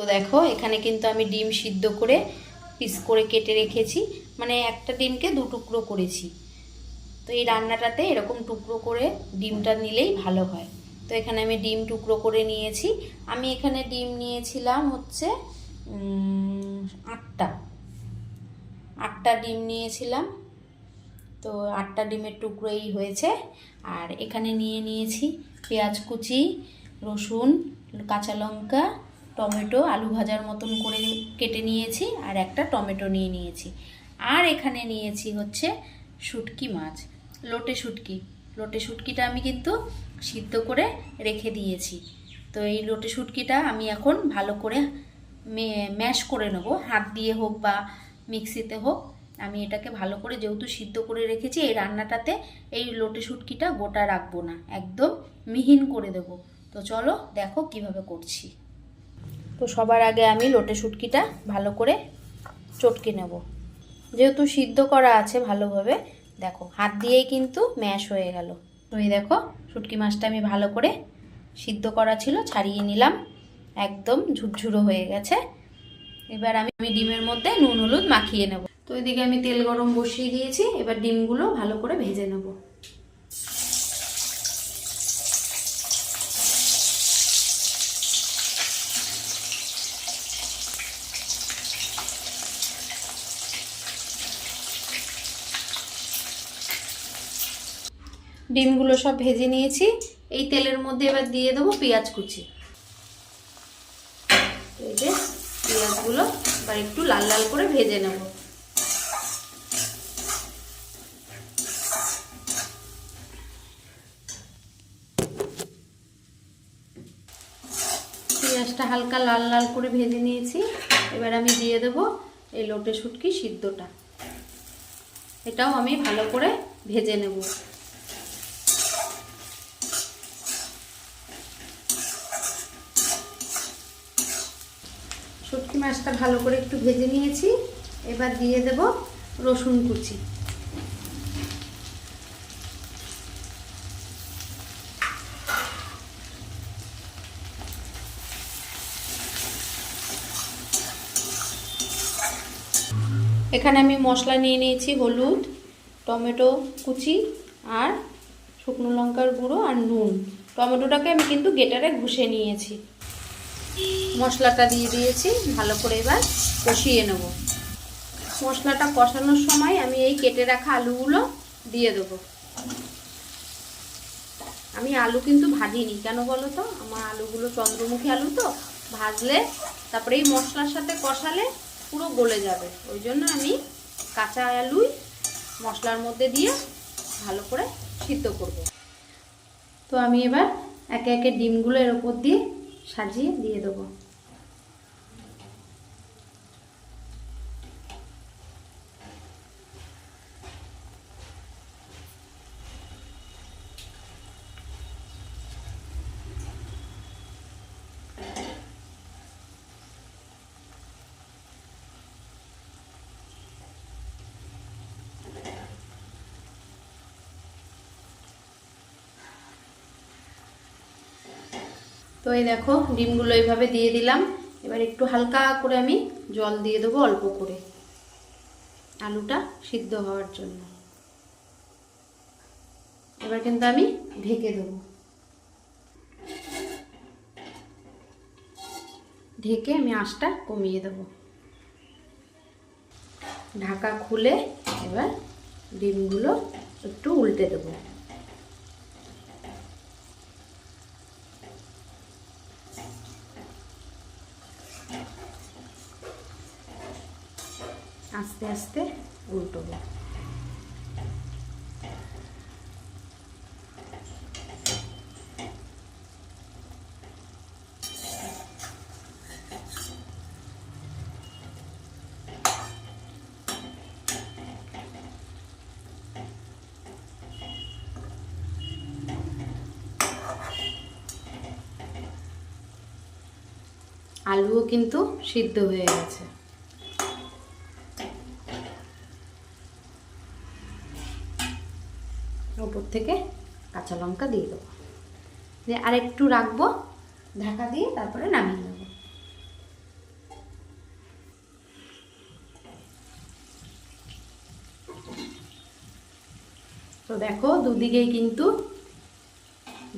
তো দেখো, এখানে কিন্তু আমি ডিম সিদ্ধ করে পিস করে কেটে রেখেছি। মানে একটা ডিমকে দু টুকরো করেছি। তো এই রান্নাটাতে এরকম টুকরো করে ডিমটা নিলেই ভালো হয়। তো এখানে আমি ডিম টুকরো করে নিয়েছি। আমি এখানে ডিম নিয়েছিলাম হচ্ছে আটটা। আটটা ডিম নিয়েছিলাম। তো আটটা ডিমের টুকরো এই হয়েছে। আর এখানে নিয়ে নিয়েছি পেঁয়াজ কুচি, রসুন, কাঁচা লঙ্কা টমেটো আলু ভাজার মতন করে কেটে নিয়েছি আর একটা টমেটো নিয়ে নিয়েছি। আর এখানে নিয়েছি হচ্ছে শুটকি মাছ, লোটে শুটকি। লোটে শুটকিটা আমি কিন্তু সিদ্ধ করে রেখে দিয়েছি। তো এই লোটে শুটকিটা আমি এখন ভালো করে ম্যাশ করে নেব। হাত দিয়ে হোক বা মিক্সিতে হোক। আমি এটাকে ভালো করে যেহেতু সিদ্ধ করে রেখেছি, এই রান্নাটাতে এই লোটে শুটকিটা গোটা রাখব না। একদম মিহিন করে দেব। তো চলো দেখো কীভাবে করছি। তো সবার আগে আমি লোটে শুটকিটা ভালো করে চটকে নেব। যেহেতু সিদ্ধ করা আছে ভালোভাবে, দেখো, হাত দিয়েই কিন্তু ম্যাশ হয়ে গেল। তো এই দেখো, শুটকি মাছটা আমি ভালো করে সিদ্ধ করা ছিল, ছাড়িয়ে নিলাম, একদম ঝুরঝুরো হয়ে গেছে। এবার আমি আমি ডিমের মধ্যে নুন হলুদ মাখিয়ে নেব। তো এদিকে আমি তেল গরম বসিয়ে দিয়েছি, এবার ডিমগুলো ভালো করে ভেজে নেব। ডিমগুলো সব ভেজে নিয়েছি। এই তেলের মধ্যে এবার দিয়ে দেবো পেঁয়াজ কুচি। পেঁয়াজগুলো এবার একটু লাল লাল করে ভেজে নেব। পেঁয়াজটা হালকা লাল লাল করে ভেজে নিয়েছি। এবার আমি দিয়ে দেব এই লোটে শুটকি সিদ্ধটা। এটাও আমি ভালো করে ভেজে নেব। শুটকি মাছটা ভালো করে একটু ভেজে নিয়েছি। এবার দিয়ে দেব রসুন কুচি। এখানে আমি মশলা নিয়ে নিয়েছি হলুদ, টমেটো কুচি আর শুকনো লঙ্কার গুঁড়ো আর নুন। টমেটোটাকে আমি কিন্তু গেটারে ঘষে নিয়েছি। মশলাটা দিয়ে দিয়েছি, ভালো করে এবার কষিয়ে নেব। মশলাটা কষানোর সময় আমি এই কেটে রাখা আলুগুলো দিয়ে দেবো। আমি আলু কিন্তু ভাজিনি, কেন বলো তো? আমার আলুগুলো চন্দ্রমুখী আলু তো, ভাজলে তারপরে এই মশলার সাথে কষালে পুরো গলে যাবে। ওই জন্য আমি কাঁচা আলুই মশলার মধ্যে দিয়ে ভালো করে সিদ্ধ করব। তো আমি এবার একে একে ডিমগুলো এর উপর দিয়ে সাজিয়ে দিয়ে দেবো। তো এই দেখো, ডিমগুলো এইভাবে দিয়ে দিলাম। এবার একটু হালকা করে আমি জল দিয়ে দেবো অল্প করে আলুটা সিদ্ধ হওয়ার জন্য। এবার কিন্তু আমি ঢেকে দেবো। ঢেকে আমি আঁচটা কমিয়ে দেবো। ঢাকা খুলে এবার ডিমগুলো একটু উল্টে দেবো। আস্তে আস্তে উল্টোবো আলুও কিন্তু সিদ্ধ হয়ে গেছে। উপর থেকে কাঁচা লঙ্কা দিয়ে দেবো। দিয়ে আরেকটু রাখব, ঢাকা দিয়ে তারপরে নামিয়ে নেব। তো দেখো, দুদিকেই কিন্তু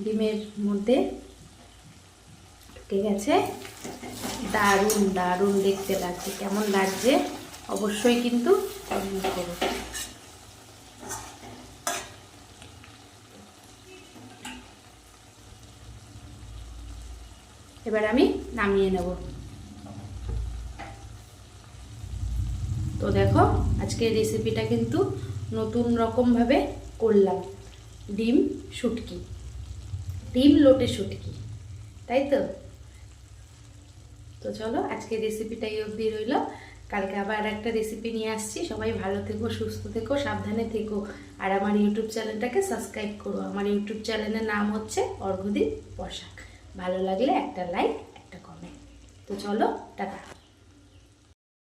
ডিমের মধ্যে ঢুকে গেছে। দারুণ দারুণ দেখতে লাগছে, কেমন লাগছে? অবশ্যই কিন্তু করো। এবার আমি নামিয়ে নেব। তো দেখো আজকে রেসিপিটা কিন্তু নতুন রকমভাবে করলাম। ডিম শুটকি। ডিম লোটে শুটকি, তাই তো? তো চলো আজকে রেসিপিটা এই অবধি রইল। কালকে আবার একটা রেসিপি নিয়ে আসছি। সবাই ভালো থেকো, সুস্থ থেকো, সাবধানে থেকো। আর আমার ইউটিউব চ্যানেলটাকে সাবস্ক্রাইব করো। আমার ইউটিউব চ্যানেলের নাম হচ্ছে অর্ঘদীপ পোশাক ভালো লাগলে একটা লাইক একটা কমেন্ট তো চলো টাটা।